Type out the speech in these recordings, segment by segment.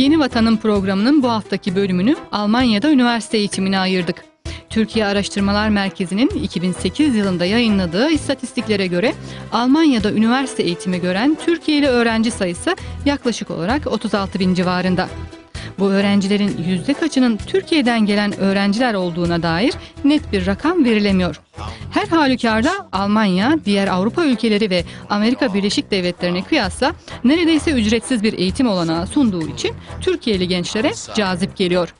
Yeni Vatanın programının bu haftaki bölümünü Almanya'da üniversite eğitimine ayırdık. Türkiye Araştırmalar Merkezi'nin 2008 yılında yayınladığı istatistiklere göre Almanya'da üniversite eğitimi gören Türkiye'li öğrenci sayısı yaklaşık olarak 36 bin civarında. Bu öğrencilerin yüzde kaçının Türkiye'den gelen öğrenciler olduğuna dair net bir rakam verilemiyor. Her halükarda Almanya, diğer Avrupa ülkeleri ve Amerika Birleşik Devletleri'ne kıyasla neredeyse ücretsiz bir eğitim olanağı sunduğu için Türkiye'li gençlere cazip geliyor.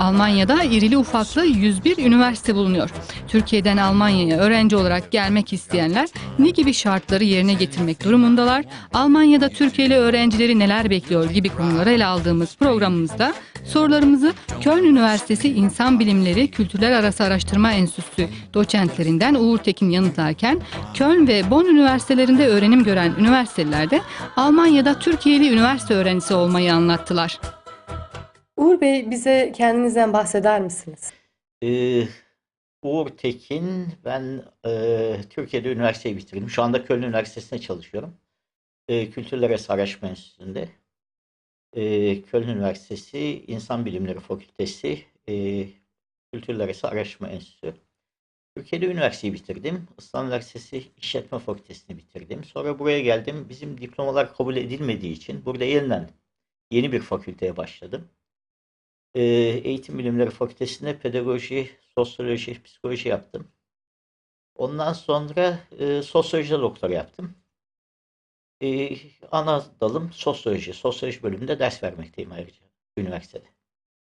Almanya'da irili ufaklı 101 üniversite bulunuyor. Türkiye'den Almanya'ya öğrenci olarak gelmek isteyenler ne gibi şartları yerine getirmek durumundalar? Almanya'da Türkiye'li öğrencileri neler bekliyor gibi konuları ele aldığımız programımızda sorularımızı Köln Üniversitesi İnsan Bilimleri Kültürler Arası Araştırma Enstitüsü doçentlerinden Uğur Tekin yanıtlarken Köln ve Bonn üniversitelerinde öğrenim gören üniversiteler de Almanya'da Türkiye'li üniversite öğrencisi olmayı anlattılar. Uğur Bey bize kendinizden bahseder misiniz? Ee, Uğur Tekin, ben e, Türkiye'de üniversiteyi bitirdim. Şu anda Köln Üniversitesi'nde çalışıyorum. E, Kültürler Arası Araştırma Enstitüsü'nde. E, Köln Üniversitesi İnsan Bilimleri Fakültesi e, Kültürler Arası Araştırma Enstitüsü. Türkiye'de üniversiteyi bitirdim. İstanbul Üniversitesi İşletme Fakültesini bitirdim. Sonra buraya geldim. Bizim diplomalar kabul edilmediği için burada yeniden yeni bir fakülteye başladım. Ee, Eğitim Bilimleri Fakültesi'nde pedagoji, sosyoloji, psikoloji yaptım. Ondan sonra e, sosyolojide doktora yaptım. E, ana dalım sosyoloji. Sosyoloji bölümünde ders vermekteyim ayrıca üniversitede.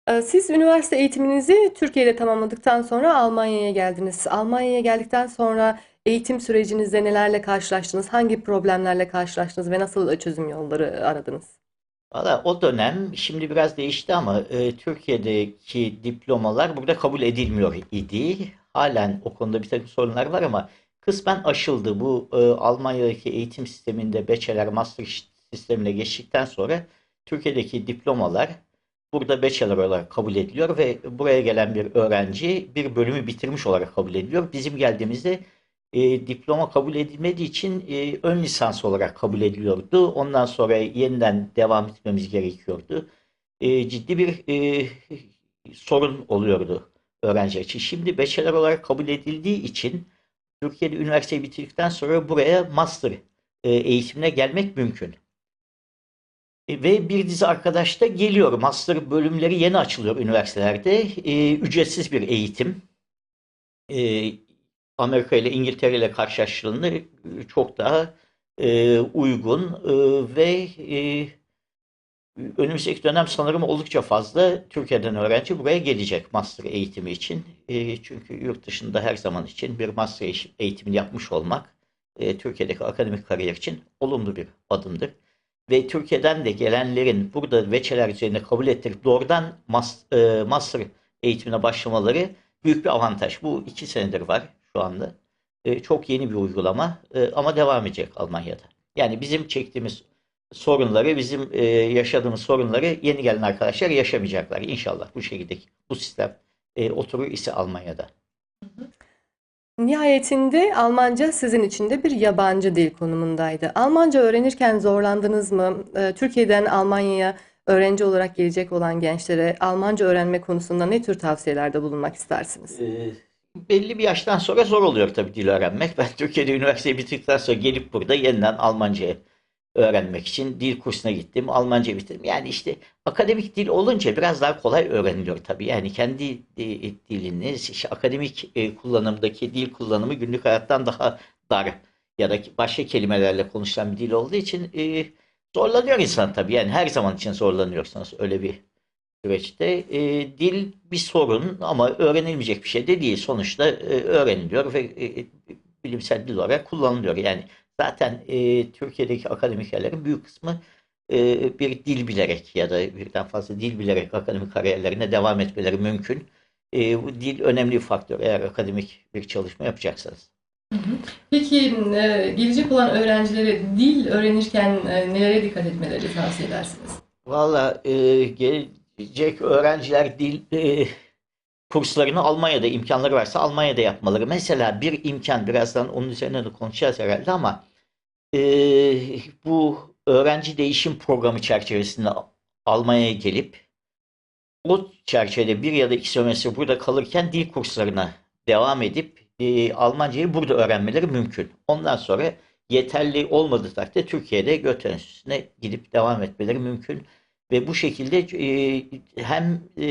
Ee, Siz üniversite eğitiminizi Türkiye'de tamamladıktan sonra Almanya'ya geldiniz. Almanya'ya geldikten sonra eğitim sürecinizde nelerle karşılaştınız? Hangi problemlerle karşılaştınız ve nasıl çözüm yolları aradınız? Valla o dönem şimdi biraz değişti ama e, Türkiye'deki diplomalar burada kabul edilmiyor idi. Halen o konuda bir takım sorunlar var ama kısmen aşıldı. Bu e, Almanya'daki eğitim sisteminde bachelor, master sistemine geçtikten sonra Türkiye'deki diplomalar burada bachelor olarak kabul ediliyor ve buraya gelen bir öğrenci bir bölümü bitirmiş olarak kabul ediliyor. Bizim geldiğimizde e, diploma kabul edilmediği için e, ön lisans olarak kabul ediliyordu. Ondan sonra yeniden devam etmemiz gerekiyordu. E, ciddi bir e, sorun oluyordu öğrenci için. Şimdi bachelor olarak kabul edildiği için Türkiye'de üniversiteyi bitirdikten sonra buraya master e, eğitimine gelmek mümkün. E, ve bir dizi arkadaş da geliyor. Master bölümleri yeni açılıyor üniversitelerde. E, ücretsiz bir eğitim. E, Amerika ile İngiltere ile karşılaştırıldığında çok daha e, uygun e, ve e, önümüzdeki dönem sanırım oldukça fazla Türkiye'den öğrenci buraya gelecek master eğitimi için. E, çünkü yurt dışında her zaman için bir master eğitimini yapmış olmak e, Türkiye'deki akademik kariyer için olumlu bir adımdır. Ve Türkiye'den de gelenlerin burada veçeler üzerine kabul ettirip doğrudan master, e, master eğitimine başlamaları büyük bir avantaj. Bu iki senedir var şu anda. E, çok yeni bir uygulama e, ama devam edecek Almanya'da. Yani bizim çektiğimiz sorunları, bizim e, yaşadığımız sorunları yeni gelen arkadaşlar yaşamayacaklar. İnşallah bu şekilde bu sistem e, oturur ise Almanya'da. Nihayetinde Almanca sizin için de bir yabancı dil konumundaydı. Almanca öğrenirken zorlandınız mı? Ee, Türkiye'den Almanya'ya öğrenci olarak gelecek olan gençlere Almanca öğrenme konusunda ne tür tavsiyelerde bulunmak istersiniz? E, belli bir yaştan sonra zor oluyor tabii dil öğrenmek. Ben Türkiye'de üniversiteyi bitirdikten sonra gelip burada yeniden Almanca öğrenmek için dil kursuna gittim. Almanca bitirdim. Yani işte akademik dil olunca biraz daha kolay öğreniliyor tabii. Yani kendi diliniz, işte akademik e, kullanımdaki dil kullanımı günlük hayattan daha dar ya da başka kelimelerle konuşulan bir dil olduğu için e, zorlanıyor insan tabii. Yani her zaman için zorlanıyorsanız öyle bir süreçte. E, dil bir sorun ama öğrenilmeyecek bir şey de değil. Sonuçta e, öğreniliyor ve e, bilimsel dil olarak kullanılıyor. Yani zaten e, Türkiye'deki akademikerlerin büyük kısmı e, bir dil bilerek ya da birden fazla dil bilerek akademik kariyerlerine devam etmeleri mümkün. E, bu dil önemli bir faktör eğer akademik bir çalışma yapacaksanız. Peki gelecek olan öğrencilere dil öğrenirken nelere dikkat etmeleri tavsiye edersiniz? Valla e, gelecek öğrenciler dil e, kurslarını Almanya'da imkanları varsa Almanya'da yapmaları. Mesela bir imkan birazdan onun üzerine de konuşacağız herhalde ama e, bu öğrenci değişim programı çerçevesinde Almanya'ya gelip o çerçevede bir ya da iki sömestr burada kalırken dil kurslarına devam edip e, Almancayı burada öğrenmeleri mümkün. Ondan sonra yeterli olmadığı takdirde Türkiye'de Enstitüsü'ne gidip devam etmeleri mümkün. Ve bu şekilde e, hem e,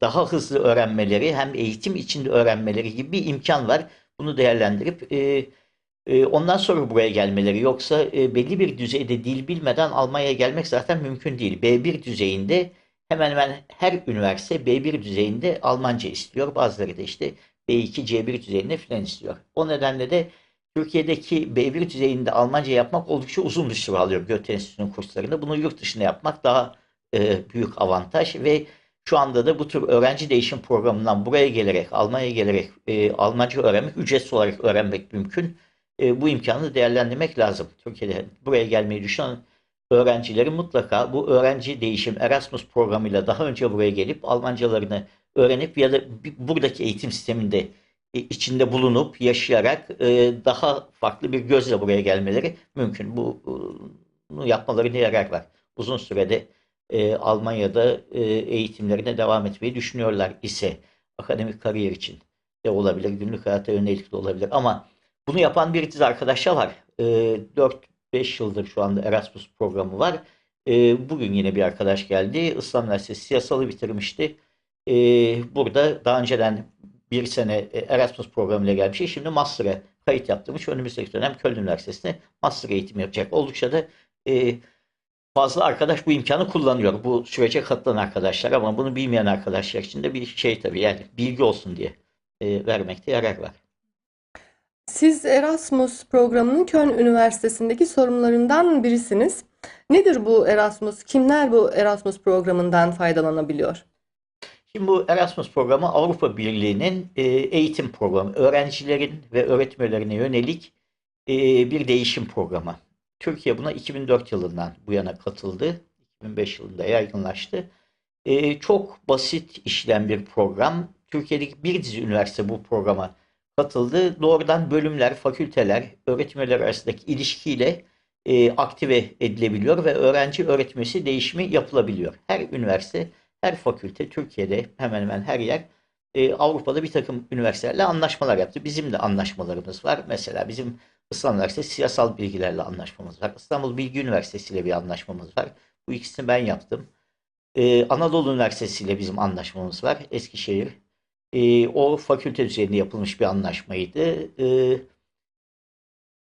daha hızlı öğrenmeleri hem eğitim içinde öğrenmeleri gibi bir imkan var. Bunu değerlendirip e, ondan sonra buraya gelmeleri. Yoksa belli bir düzeyde dil bilmeden Almanya'ya gelmek zaten mümkün değil. B1 düzeyinde hemen hemen her üniversite B1 düzeyinde Almanca istiyor. Bazıları da işte B2, C1 düzeyinde filan istiyor. O nedenle de Türkiye'deki B1 düzeyinde Almanca yapmak oldukça uzun bir süre alıyor Göte Enstitüsü'nün kurslarında. Bunu yurt dışında yapmak daha e, büyük avantaj ve şu anda da bu tür öğrenci değişim programından buraya gelerek, Almanya'ya gelerek e, Almanca öğrenmek, ücretsiz olarak öğrenmek mümkün. E, bu imkanı değerlendirmek lazım. Türkiye'de buraya gelmeyi düşünen öğrencilerin mutlaka bu öğrenci değişim Erasmus programıyla daha önce buraya gelip Almancalarını öğrenip ya da buradaki eğitim sisteminde e, içinde bulunup yaşayarak e, daha farklı bir gözle buraya gelmeleri mümkün. Bu bunu yapmalarına yarar var. Uzun sürede e, Almanya'da eğitimlerine devam etmeyi düşünüyorlar ise akademik kariyer için de olabilir, günlük hayata yönelik de olabilir. Ama bunu yapan bir dizi arkadaşlar var. 4-5 yıldır şu anda Erasmus programı var. Bugün yine bir arkadaş geldi. İslam Üniversitesi siyasalı bitirmişti. Burada daha önceden bir sene Erasmus programıyla gelmiş. Şimdi Master'a kayıt yaptırmış. Önümüzdeki dönem Köln Üniversitesi'nde Master eğitimi yapacak. Oldukça da fazla arkadaş bu imkanı kullanıyor. Bu sürece katılan arkadaşlar ama bunu bilmeyen arkadaşlar için de bir şey tabii yani bilgi olsun diye vermekte yarar var. Siz Erasmus programının Köln Üniversitesi'ndeki sorumlularından birisiniz. Nedir bu Erasmus? Kimler bu Erasmus programından faydalanabiliyor? Şimdi bu Erasmus programı Avrupa Birliği'nin e, eğitim programı. Öğrencilerin ve öğretmenlerine yönelik e, bir değişim programı. Türkiye buna 2004 yılından bu yana katıldı. 2005 yılında yaygınlaştı. E, çok basit işleyen bir program. Türkiye'deki bir dizi üniversite bu programa katıldı. Doğrudan bölümler, fakülteler, öğretmenler arasındaki ilişkiyle e, aktive edilebiliyor ve öğrenci öğretmesi değişimi yapılabiliyor. Her üniversite, her fakülte Türkiye'de hemen hemen her yer e, Avrupa'da bir takım üniversitelerle anlaşmalar yaptı. Bizim de anlaşmalarımız var. Mesela bizim İstanbul Üniversitesi siyasal bilgilerle anlaşmamız var. İstanbul Bilgi Üniversitesi ile bir anlaşmamız var. Bu ikisini ben yaptım. Ee, Anadolu Üniversitesi ile bizim anlaşmamız var. Eskişehir. Ee, o fakülte düzeyinde yapılmış bir anlaşmaydı. Ee,